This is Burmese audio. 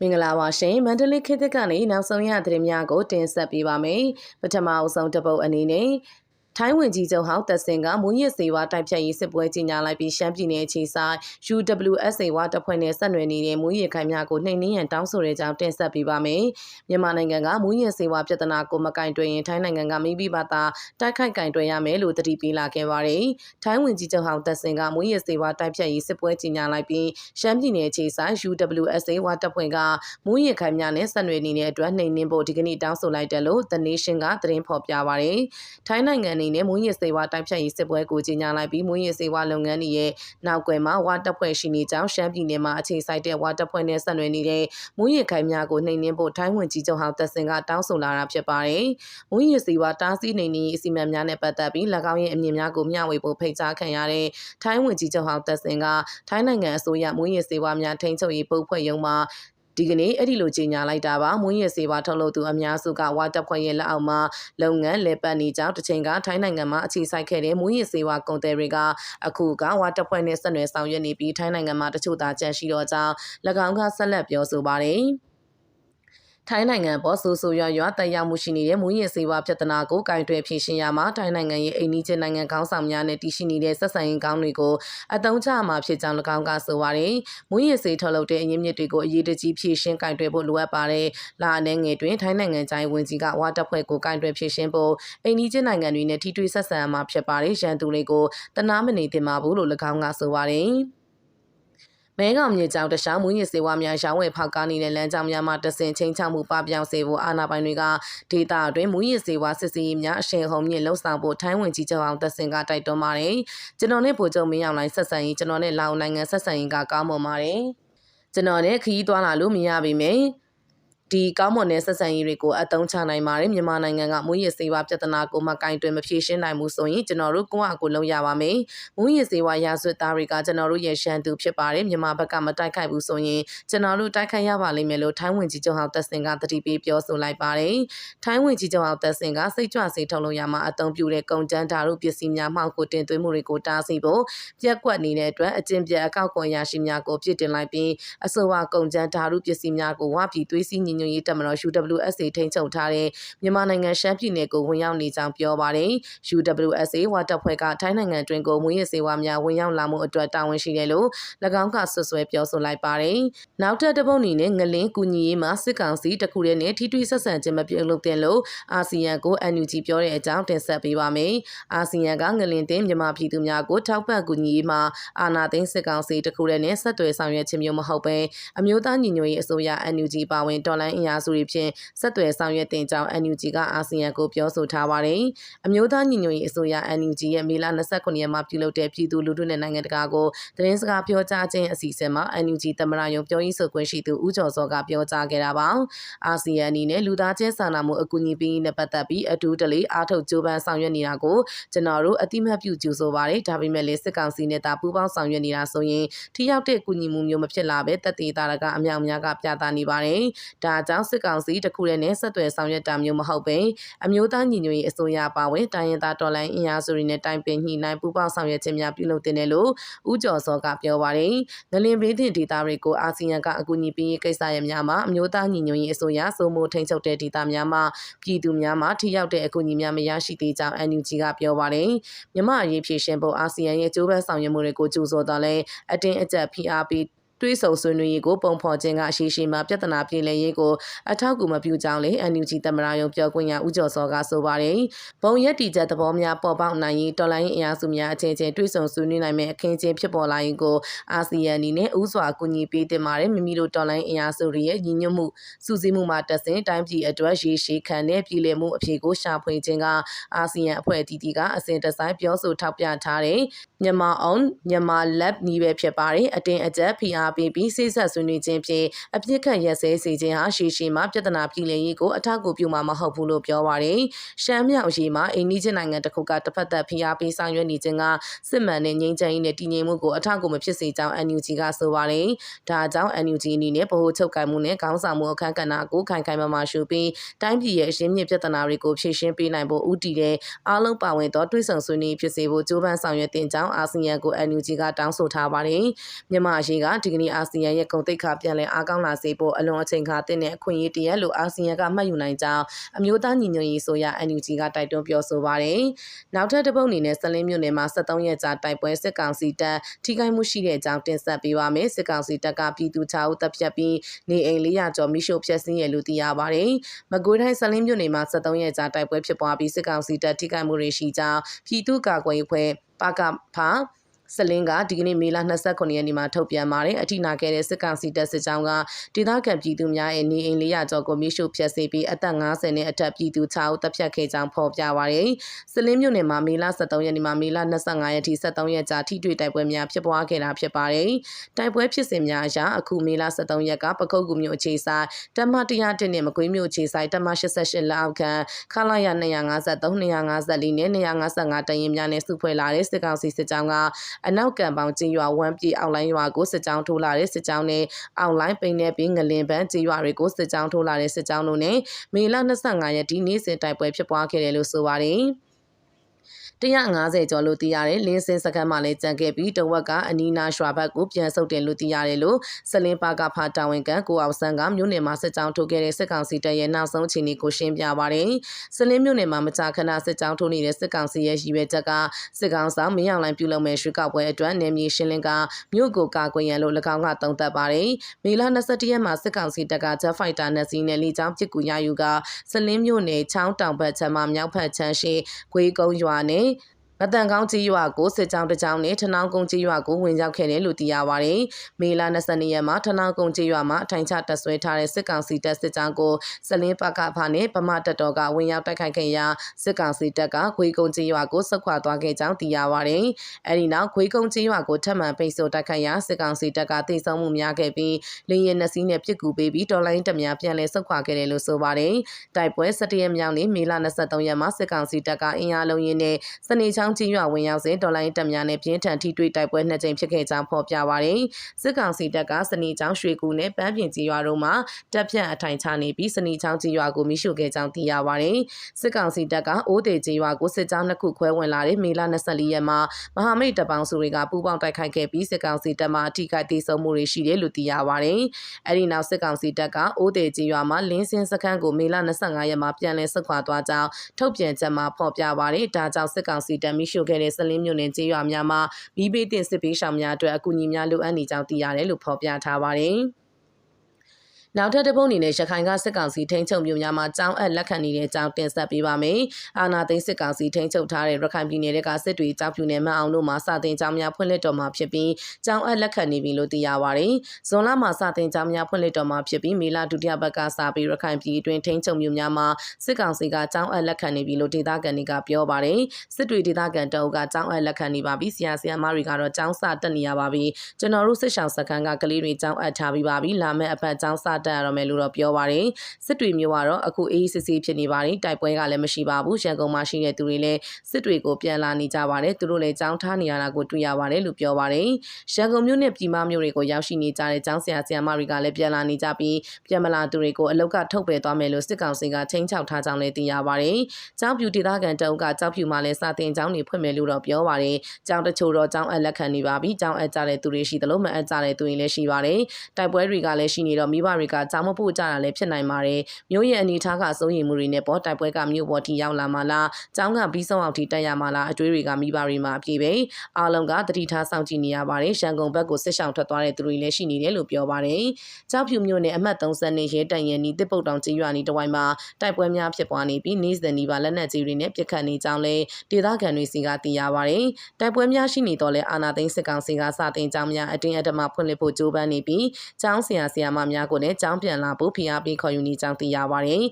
မင်္ဂလာပါရှင်မန္တလေးခေတ်သစ်ကနေနောက်ဆုံးရသတင်းများကိုတင်ဆက်ပေးပါမယ်ပထမအဆုံးတစ်ပုတ်အနေနဲ့ ထိုင်းဝင်ကြီးချုပ်ဟောင်းသက်စင်ကမွေးရစေဝါတိုက်ဖြတ်ရေးစစ်ပွဲကြီးညာလိုက်ပြီးရှမ်းပြည်နယ်ခြေဆိုင် UWSA ဝါတပ်ဖွဲ့နဲ့ဆက်နွယ်နေတဲ့မွေးရခိုင်များကိုနှိမ်နင်းရန်တောင်းဆိုတဲ့အကြောင်းတင်ဆက်ပေးပါမယ်။မြန်မာနိုင်ငံကမွေးရစေဝါပြဿနာကိုမကင်တွင်ရင်ထိုင်းနိုင်ငံကမိမိဘာသာတိုက်ခိုက်ကင်တွင်ရမယ်လို့တတိပေးလာခဲ့ပါတယ်။ထိုင်းဝင်ကြီးချုပ်ဟောင်းသက်စင်ကမွေးရစေဝါတိုက်ဖြတ်ရေးစစ်ပွဲကြီးညာလိုက်ပြီးရှမ်းပြည်နယ်ခြေဆိုင် UWSA ဝါတပ်ဖွဲ့ကမွေးရခိုင်များနဲ့ဆက်နွယ်နေတဲ့အတွက်နှိမ်နင်းဖို့ဒီကနေ့တောင်းဆိုလိုက်တယ်လို့ The Nation ကသတင်းဖော်ပြပါတယ်။ထိုင်းနိုင်ငံအနေနဲ့မွေးရစေဝါတိုက်ဖြတ်ရေးစစ်ပွဲကိုကြီးညာလိုက်ပြီးမွေးရစေဝါလုပ်ငန်းတွေရဲ့နောက်ကွယ်မှာဝါတပ်ဖွဲ့ရှိနေကြောင်းရှမ်းပြည်နယ်မှာအခြေစိုက်တဲ့ဝါတပ်ဖွဲ့နဲ့ဆက်နွယ်နေတဲ့မွေးရခိုင်များကိုနှိမ်နင်းဖို့ထိုင်းဝင်ကြီးချုပ်ဟောင်းသက်စင်ကတောင်းဆိုလာတာဖြစ်ပါတယ်။မွေးရစေဝါတားဆီးနှိမ်နင်းရေးအစီအမံများနဲ့ပတ်သက်ပြီး၎င်းရဲ့အမြင်များကိုမျှဝေဖို့ဖိတ်ကြားခံရတဲ့ထိုင်းဝင်ကြီးချုပ်ဟောင်းသက်စင်ကထိုင်းနိုင်ငံအစိုးရမွေးရစေဝါများထိန်းချုပ်ရေးပုတ်ဖွဲ့ရုံးမှာ ဒီကနေ့အဲ့ဒီလိုကြီးညာလိုက်တာပါမွေးရစေပါထုတ်လုပ်သူအများစုကဝါတပ်ဖွဲ့ရဲ့လက်အောက်မှာလုပ်ငန်းလေပတ်နေကြောင်းတစ်ချိန်ကထိုင်းနိုင်ငံမှာအခြေစိုက်ခဲ့တဲ့မွေးရစေဝါကုန်သည်တွေကအခုကဝါတပ်ဖွဲ့နဲ့ဆက်နွယ်ဆောင်ရွက်နေပြီးထိုင်းနိုင်ငံမှာတချို့သာကြန့်ရှိတော့ကြောင်း၎င်းကဆက်လက်ပြောဆိုပါတယ် ထိုင်းနိုင်ငံပေါ်ဆိုးဆိုးရွားရွားတက်ရောက်မှုရှိနေတဲ့မူရင်းစေဝါပြဿနာကိုကင်တွယ်ဖြေရှင်းရမှာထိုင်းနိုင်ငံရဲ့အိမ်နီးချင်းနိုင်ငံခေါင်းဆောင်များနဲ့တည်ရှိနေတဲ့ဆက်ဆံရေးကောင်းတွေကိုအသုံးချမှာဖြစ်ကြောင်း၎င်းကဆိုပါတယ်။မူရင်းစေထုတ်လုပ်တဲ့အရင်းမြစ်တွေကိုအရေးတကြီးဖြေရှင်းကင်တွယ်ဖို့လိုအပ်ပါတယ်။လာအနေငယ်တွင်ထိုင်းနိုင်ငံချိုင်းဝင်ကြီးကဝါတပ်ဖွဲ့ကိုကင်တွယ်ဖြေရှင်းဖို့အိမ်နီးချင်းနိုင်ငံတွေနဲ့ထိတွေ့ဆက်ဆံမှာဖြစ်ပါတယ်။ရန်သူတွေကိုတနာမနေသင့်ပါဘူးလို့၎င်းကဆိုပါတယ်။ မဲကောင်မြေကြောင်တခြားမွေးမြစ်စေဝါများရောင်းဝယ်ဖောက်ကားနေတဲ့လမ်းကြောင်းများမှာတဆင်ချင်းချမှုပပြောင်းစေဖို့အာဏာပိုင်တွေကဒေတာအတွင်းမွေးမြစ်စေဝါစစ်စီးများအရှင်ဟုံမြင့်လှုပ်ဆောင်ဖို့ထိုင်းဝင်ကြီးချုပ်အောင်တဆင်ကတိုက်တွန်းပါတယ်။ကျွန်တော်နဲ့ဗိုလ်ချုပ်မင်းအောင်လှိုင်ဆက်ဆံရေးကျွန်တော်နဲ့လောင်နိုင်ငံဆက်ဆံရေးကကောင်းမွန်ပါတယ်။ကျွန်တော်နဲ့ခရီးသွားလာလို့မရပါမယ်။ ဒီကောင်းမွန်တဲ့ဆက်ဆံရေးတွေကိုအသုံးချနိုင်ပါတယ်မြန်မာနိုင်ငံကမွေးရစေဝါပြဿနာကိုမကင်တွင်မဖြေရှင်းနိုင်ဘူးဆိုရင်ကျွန်တော်တို့ကိုယ့်အကိုလုံးရပါမယ်မွေးရစေဝါရာဇဝတ်သားတွေကကျွန်တော်တို့ရဲ့ရှမ်းသူဖြစ်ပါတယ်မြန်မာဘက်ကမတိုက်ခိုက်ဘူးဆိုရင်ကျွန်တော်တို့တိုက်ခိုက်ရပါလိမ့်မယ်လို့ထိုင်းဝင်ကြီးချုပ်ဟောင်းတက်စင်ကတတိပေးပြောဆိုလိုက်ပါတယ်ထိုင်းဝင်ကြီးချုပ်ဟောင်းတက်စင်ကစိတ်ကြွစေထုတ်လို့ရမှာအသုံးပြုတဲ့ကုန်ကျန်းဓာတ်ပစ္စည်းများမှောက်ကိုတင်သွင်းမှုတွေကိုတားဆီးဖို့ပြက်ကွက်နေတဲ့အတွက်အကျင့်ပြက်အကောက်ကွန်ရရှိများကိုပြစ်တင်လိုက်ပြီးအဆိုပါကုန်ကျန်းဓာတ်ပစ္စည်းများကိုဝါပြီးသွေးစည်းညီညွတ်ရေးတပ်မတော် UWSA ထိန်းချုပ်ထားတဲ့မြန်မာနိုင်ငံရှမ်းပြည်နယ်ကိုဝင်ရောက်နေကြောင်းပြောပါတယ်။ UWSA ဝါတပ်ဖွဲ့ကထိုင်းနိုင်ငံတွင်ကိုမွေးရစေဝါများဝင်ရောက်လာမှုအတွက်တာဝန်ရှိတယ်လို့၎င်းကဆွဆွဲပြောဆိုလိုက်ပါတယ်။နောက်ထပ်တစ်ပုတ်အနေနဲ့ငလင်းကူညီရေးမှာစစ်ကောင်စီတခုတည်းနဲ့ထိတွေ့ဆက်ဆံခြင်းမပြုလုပ်တဲ့လို့အာဆီယံကို NUG ပြောတဲ့အကြောင်းတင်ဆက်ပေးပါမယ်။အာဆီယံကငလင်းတင်မြန်မာပြည်သူများကိုထောက်ပံ့ကူညီရေးမှာအာဏာသိမ်းစစ်ကောင်စီတခုတည်းနဲ့ဆက်သွယ်ဆောင်ရွက်ခြင်းမျိုးမဟုတ်ဘဲအမျိုးသားညီညွတ်ရေးအစိုးရ NUG ပါဝင်တော်လှန်အင်အားစုတွေဖြင့်ဆက်သွယ်ဆောင်ရွက်တင်ကြောင်း NUG ကအာဆီယံကိုပြောဆိုထားပါတယ်။အမျိုးသားညီညွတ်ရေးအစိုးရ NUG ရဲ့မေလ29ရက်မှာပြုလုပ်တဲ့ပြည်သူလူထုနဲ့နိုင်ငံတကာကိုသတင်းစကားပြောကြားခြင်းအစီအစဉ်မှာ NUG သမရယုံပြောရေးဆိုခွင့်ရှိသူဦးကျော်စောကပြောကြားခဲ့တာပါ။အာဆီယံအနေနဲ့လူသားချင်းစာနာမှုအကူအညီပေးနဲ့ပတ်သက်ပြီးအထူးတလေအားထုတ်ကြိုးပမ်းဆောင်ရွက်နေတာကိုကျွန်တော်တို့အတိမတ်ပြုကြိုဆိုပါတယ်။ဒါပေမဲ့လည်းစစ်ကောင်စီနဲ့တာပူးပေါင်းဆောင်ရွက်နေတာဆိုရင်ထိရောက်တဲ့ကူညီမှုမျိုးမဖြစ်လာပဲတက်သေးတာကအမြောက်များကပြသနေပါတယ်။ဒါကြောင့်စစ်ကောင်စီတခုတည်းနဲ့ဆက်သွယ်ဆောင်ရွက်တာမျိုးမဟုတ်ပဲအမျိုးသားညီညွတ်ရေးအစိုးရပါဝင်တိုင်းရင်းသားတော်လှန်အင်အားစုတွေနဲ့တိုင်ပင်ညှိနှိုင်းပူးပေါင်းဆောင်ရွက်ခြင်းများပြုလုပ်တင်တယ်လို့ဦးကျော်စောကပြောပါတယ်။ငလင်ဘေးသင့်ဒေသတွေကိုအာဆီယံကအကူအညီပေးရေးကိစ္စရပ်များမှာအမျိုးသားညီညွတ်ရေးအစိုးရစိုးမိုးထိန်းချုပ်တဲ့ဒေသများမှာပြည်သူများမှာထိရောက်တဲ့အကူအညီများမရရှိသေးကြောင်း NUG ကပြောပါတယ်။မြမအရေးဖြည့်ရှင်ဖို့အာဆီယံရဲ့ကြိုးပမ်းဆောင်ရွက်မှုတွေကိုကြိုးဆိုတော့လဲအတင်းအကျပ်ဖိအားပေး တွေးဆုံဆွေးနွေးရေးကိုပုံဖော်ခြင်းကအရှိရှိမှပြဿနာပြေလည်ရေးကိုအထောက်အကူမပြုကြောင်းလေ NUG သမရယုံပြောခွင့်ရဦးကျော်စောကဆိုပါတယ်။ဘုံရက်တီချက်သဘောများပေါ်ပေါက်နိုင်ရေးတော်လိုင်းအင်အားစုများအချင်းချင်းတွေးဆုံဆွေးနွေးနိုင်မယ့်အခင်းချင်းဖြစ်ပေါ်လာရင်ကိုအာဆီယံအနေနဲ့ဥစွာကူညီပေးတင်ပါတယ်မိမိတို့တော်လိုင်းအင်အားစုတွေရဲ့ညီညွတ်မှုစူးစီးမှုမှာတက်ဆင်တိုင်းပြည်အတွက်ရေရှည်ခံတဲ့ပြည်လည်မှုအဖြေကိုရှာဖွေခြင်းကအာဆီယံအဖွဲ့အသီးသီးကအစဉ်တစိုင်းပြောဆိုထောက်ပြထားတဲ့မြန်မာအောင်မြန်မာ lab နီးပဲဖြစ်ပါတယ်အတင်းအကျပ်ဖိအားပေးပြီးစိစက်ဆွေးနွေးခြင်းဖြင့်အပြစ်ခတ်ရက်စဲစေခြင်းဟာရှေရှည်မှာပြဿနာပြည်လည်ရေးကိုအထောက်အကူပြုမှာမဟုတ်ဘူးလို့ပြောပါတယ်ရှမ်းမြောက်ရေးမှာအိန္ဒိချင်းနိုင်ငံတစ်ခုကတစ်ဖက်သက်ဖိအားပေးဆောင်ရွက်နေခြင်းကစစ်မှန်တဲ့ငြိမ်းချမ်းရေးနဲ့တည်ငြိမ်မှုကိုအထောက်အကူမဖြစ်စေကြောင်း NUG ကဆိုပါတယ်ဒါကြောင့် NUG အနေနဲ့ဗဟိုချုပ်ကိုင်မှုနဲ့ခေါင်းဆောင်မှုအခမ်းကဏ္ဍကိုခိုင်ခိုင်မာမာရှုပြီးတိုင်းပြည်ရဲ့အရှင်းမြစ်ပြဿနာတွေကိုဖြေရှင်းပေးနိုင်ဖို့ဦးတည်တဲ့အားလုံးပါဝင်သောတွဲဆောင်ဆွေးနွေးဖြစ်စေဖို့ကြိုးပမ်းဆောင်ရွက်တင်ကြောင်းအာဆီယံကို NUG ကတောင်းဆိုထားပါတယ်။မြန်မာရေးကဒီကကနေ့အာဆီယံရဲ့ဂုဏ်သိက္ခာပြန်လည်အားကောင်းလာစေဖို့အလွန်အချိန်ခါတဲ့အခွင့်အရေးတရက်လို့အာဆီယံကမှတ်ယူနိုင်ကြောင်းအမျိုးသားညီညွတ်ရေးဆိုရ NUG ကတိုက်တွန်းပြောဆိုပါတယ်။နောက်ထပ်တစ်ပုတ်အနေနဲ့ဆလင်းမြို့နယ်မှာ73ရက်ကြာတိုက်ပွဲစစ်ကောင်စီတပ်ထိခိုက်မှုရှိတဲ့အကြောင်းတင်ဆက်ပေးပါမယ်။စစ်ကောင်စီတပ်ကပြည်သူချာဦးတပ်ဖြတ်ပြီးနေအိမ်400ကျော်မိရှို့ဖျက်ဆီးရလို့သိရပါတယ်။မကွေးတိုင်းဆလင်းမြို့နယ်မှာ73ရက်ကြာတိုက်ပွဲဖြစ်ပွားပြီးစစ်ကောင်စီတပ်ထိခိုက်မှုတွေရှိကြောင်းပြည်သူ့ကာကွယ်ရေးဖွဲ့ပကဖ စလင်းကဒီကနေ့မေလ29ရက်နေ့မှာထုတ်ပြန်ပါတယ်အထိနာခဲ့တဲ့စစ်ကောင်စီတပ်စစ်ကြောင်းကဒေသခံပြည်သူများရဲ့နေအိမ်400ကျော်ကိုမိရှုဖျက်ဆီးပြီးအသက်50နဲ့အထက်ပြည်သူ6ဦးတပ်ဖြတ်ခဲ့ကြောင်းဖော်ပြပါတယ်စလင်းမြို့နယ်မှာမေလ23ရက်နေ့မှာမေလ25ရက်ထိ73ရက်ကြာထိတွေ့တိုက်ပွဲများဖြစ်ပွားခဲ့တာဖြစ်ပါတယ်တိုက်ပွဲဖြစ်စဉ်များအရအခုမေလ23ရက်ကပကုတ်ကူမြို့အခြေဆိုင်တမ100တင်နဲ့မကွေးမြို့အခြေဆိုင်တမ88လက်အောက်ခံခလာရ253 254နဲ့255တရင်များနဲ့စုဖွဲ့လာတဲ့စစ်ကောင်စီစစ်ကြောင်းကအနောက်ကံပေါင်ကျေးရွာဝမ်းပြည်အောက်လိုင်းရွာကိုစစ်ကြောင်းထိုးလာတဲ့စစ်ကြောင်းနဲ့အောက်လိုင်းပိန်နဲ့ပြီးငလင်ပန်းကျေးရွာတွေကိုစစ်ကြောင်းထိုးလာတဲ့စစ်ကြောင်းတို့နဲ့မေလ25ရက်ဒီနေ့စဉ်တိုက်ပွဲဖြစ်ပွားခဲ့တယ်လို့ဆိုပါတယ်။ 150ကျော်လို့သိရတယ်လင်းစင်စကန်မှလည်းကြံခဲ့ပြီးတဝက်ကအနီးနားရွာဘက်ကိုပြန်ဆုတ်တယ်လို့သိရတယ်လို့စလင်းပါကဖာတာဝန်ခံကိုအောင်ဆန်းကမြို့နယ်မှာစစ်ကြောင်းထုတ်ခဲ့တဲ့စစ်ကောင်စီတပ်ရဲ့နောက်ဆုံးအခြေအနေကိုရှင်းပြပါတယ်စလင်းမြို့နယ်မှာမကြာခဏစစ်ကြောင်းထုတ်နေတဲ့စစ်ကောင်စီရဲ့ရည်ရွယ်ချက်ကစစ်ကောင်ဆောင်မင်းအောင်လိုင်းပြုလုပ်မဲ့ရွှေကောက်ပွဲအတွက်နယ်မြေရှင်းလင်းကမြို့ကိုကာကွယ်ရန်လို့၎င်းကတုံ့တက်ပါတယ်မေလ22ရက်မှာစစ်ကောင်စီတပ်က Jet Fighter နဲ့စီးနဲ့လေကြောင်းပစ်ကူရယူကစလင်းမြို့နယ်ချောင်းတောင်ဘက်ခြမ်းမှာမြောက်ဘက်ခြမ်းရှိခွေးကုန်းရွာနဲ့ မတန်ကောင်းကြီးရွာကိုစစ်ကြောင်းတစ်ကြောင်းနဲ့ထနောင်းကုန်းကြီးရွာကိုဝင်ရောက်ခဲ့တယ်လို့သိရပါတယ်။မေလ22ရက်မှာထနောင်းကုန်းကြီးရွာမှာအထိုင်ချတပ်ဆွဲထားတဲ့စစ်ကောင်စီတပ်စစ်ကြောင်းကိုစလင်းပကဖာနဲ့ပမတက်တော်ကဝင်ရောက်တိုက်ခိုက်ခဲ့ရာစစ်ကောင်စီတပ်ကခွေးကုန်းကြီးရွာကိုဆုတ်ခွာသွားခဲ့ကြောင်းသိရပါတယ်။အဲဒီနောက်ခွေးကုန်းကြီးရွာကိုထပ်မံပိတ်ဆို့တိုက်ခိုက်ရာစစ်ကောင်စီတပ်ကတိစောမှုများခဲ့ပြီးလင်းရင်နှစီးနဲ့ပစ်ကူပေးပြီးတော်လိုင်းတပ်များပြန်လည်ဆုတ်ခွာခဲ့တယ်လို့ဆိုပါတယ်။တိုက်ပွဲ17ရက်မြောက်နေ့မေလ23ရက်မှာစစ်ကောင်စီတပ်ကအင်အားလုံးရင်းနဲ့စနေချောင်းကြီးရွာဝင်ရောက်စဉ်ဒေါ်လာရင်းတပ်များနဲ့ပြင်းထန်ထိတွေ့တိုက်ပွဲနှစ်ကြိမ်ဖြစ်ခဲ့ကြောင်းဖော်ပြပါတယ်။စစ်ကောင်စီတပ်ကစနေချောင်းရွှေကူနဲ့ပန်းပြင်ကြီးရွာတို့မှာတပ်ဖြန့်အထိုင်ချနေပြီးစနေချောင်းကြီးရွာကိုမိရှုခဲ့ကြောင်းသိရပါတယ်။စစ်ကောင်စီတပ်ကအိုးတေကြီးရွာကိုစစ်ကြောင်းနှစ်ခုခွဲဝင်လာတဲ့မေလ24ရက်မှာမဟာမိတ်တပ်ပေါင်းစုတွေကပူးပေါင်းတိုက်ခိုက်ခဲ့ပြီးစစ်ကောင်စီတပ်မှအထိခိုက်ဒေဆုံးမှုတွေရှိတယ်လို့သိရပါတယ်။အဲဒီနောက်စစ်ကောင်စီတပ်ကအိုးတေကြီးရွာမှာလင်းစင်စခန်းကိုမေလ25ရက်မှာပြန်လည်ဆုတ်ခွာသွားကြောင်းထုတ်ပြန်ချက်မှာဖော်ပြပါတယ်။ဒါကြောင့်စစ်ကောင်စီတပ်မိရှုခဲ့တဲ့စလင်းမြို့နယ်ကျေးရွာများမှာမိဘေးတင်စစ်ပေးဆောင်များအတွက်အကူအညီများလိုအပ်နေကြောင်းသိရတယ်လို့ဖော်ပြထားပါတယ်။ နောက်ထပ်တစ်ပုတ်အနေနဲ့ရခိုင်ကစစ်ကောင်စီထိန်းချုပ်မြို့များမှာကြောင်းအပ်လက်ခံနေတဲ့အကြောင်းတင်ဆက်ပေးပါမယ်။အာနာသိန်းစစ်ကောင်စီထိန်းချုပ်ထားတဲ့ရခိုင်ပြည်နယ်ကစစ်တွေကြောက်ဖြူနယ်မှအောင်တို့မှာစတင်ကြောင်းများဖွင့်လှစ်တော်မှာဖြစ်ပြီးကြောင်းအပ်လက်ခံနေပြီလို့သိရပါတယ်။ဇွန်လမှာစတင်ကြောင်းများဖွင့်လှစ်တော်မှာဖြစ်ပြီးမေလဒုတိယပတ်ကစပြီးရခိုင်ပြည်အတွင်းထိန်းချုပ်မြို့များမှာစစ်ကောင်စီကကြောင်းအပ်လက်ခံနေပြီလို့ဒေသခံတွေကပြောပါတယ်။စစ်တွေဒေသခံတအုပ်ကကြောင်းအပ်လက်ခံနေပါပြီ။ဆရာဆရာမတွေကတော့ကြောင်းစတက်နေရပါပြီ။ကျွန်တော်တို့စစ်ဆောင်စခန်းကကလေးတွေကြောင်းအပ်ထားပြီးပါပြီ။လာမယ့်အပတ်ကြောင်းစတက်ရတော့မယ်လို့တော့ပြောပါတယ်စစ်တွေမျိုးကတော့အခုအေးအေးဆေးဆေးဖြစ်နေပါတယ်တိုက်ပွဲကလည်းမရှိပါဘူးရန်ကုန်မှာရှိတဲ့သူတွေလည်းစစ်တွေကိုပြန်လာနေကြပါတယ်သူတို့လည်းကြောင်းထားနေရတာကိုတွေ့ရပါတယ်လို့ပြောပါတယ်ရန်ကုန်မြို့နဲ့ပြည်မမြို့တွေကိုရောက်ရှိနေကြတဲ့ကျောင်းဆရာဆရာမတွေကလည်းပြန်လာနေကြပြီးပြန်မလာသူတွေကိုအလောက်ကထုတ်ပယ်သွားမယ်လို့စစ်ကောင်စီကချင်းချောက်ထားကြောင်းလည်းသိရပါတယ်ကျောင်းပြူဒေသခံတအုပ်ကကျောင်းပြူမှာလည်းစာတင်ကျောင်းတွေဖွင့်မယ်လို့တော့ပြောပါတယ်ကျောင်းတချို့တော့ကျောင်းအလက်ခံနေပါပြီကျောင်းအပ်ကြတဲ့သူတွေရှိသလိုမအပ်ကြတဲ့သူတွေလည်းရှိပါတယ်တိုက်ပွဲတွေကလည်းရှိနေတော့မိဘတွေကကျောင်းမဖို့ကြတာလည်းဖြစ်နိုင်ပါတယ်မြို့ရဲ့အနေထားကစိုးရိမ်မှုတွေနဲ့ပေါ်တိုက်ပွဲကမြို့ပေါ်ထိရောက်လာမှလားကျောင်းကပြီးဆုံးအောင်ထိတက်ရမှလားအတွေးတွေကမိဘတွေမှာအပြည့်ပဲအားလုံးကတတိထားစောင့်ကြည့်နေရပါတယ်ရန်ကုန်ဘက်ကိုစစ်ဆောင်ထွက်သွားတဲ့သူတွေလည်းရှိနေတယ်လို့ပြောပါတယ်ကျောက်ဖြူမြို့နယ်အမှတ်30နဲ့ရဲတန်ရန်နီတစ်ပုတ်တောင်ကျေးရွာနီတဝိုင်းမှာတိုက်ပွဲများဖြစ်ပွားနေပြီးနေ့စဉ်ဒီပါလက်နက်ကြီးတွေနဲ့ပစ်ခတ်နေကြောင်းလည်းဒေသခံတွေစီကသိရပါတယ်တိုက်ပွဲများရှိနေတော့လဲအာနာသိန်းစစ်ကောင်စီကစတင်ကြောင်းများအတင်းအဓမ္မဖွင့်လှစ်ဖို့ကြိုးပမ်းနေပြီးကျောင်းဆရာဆရာမများကိုလည်းကျောင်းပြန်လာဖို့ဖိအားပေးခေါ်ယူနေကြောင်းသိရပါတယ်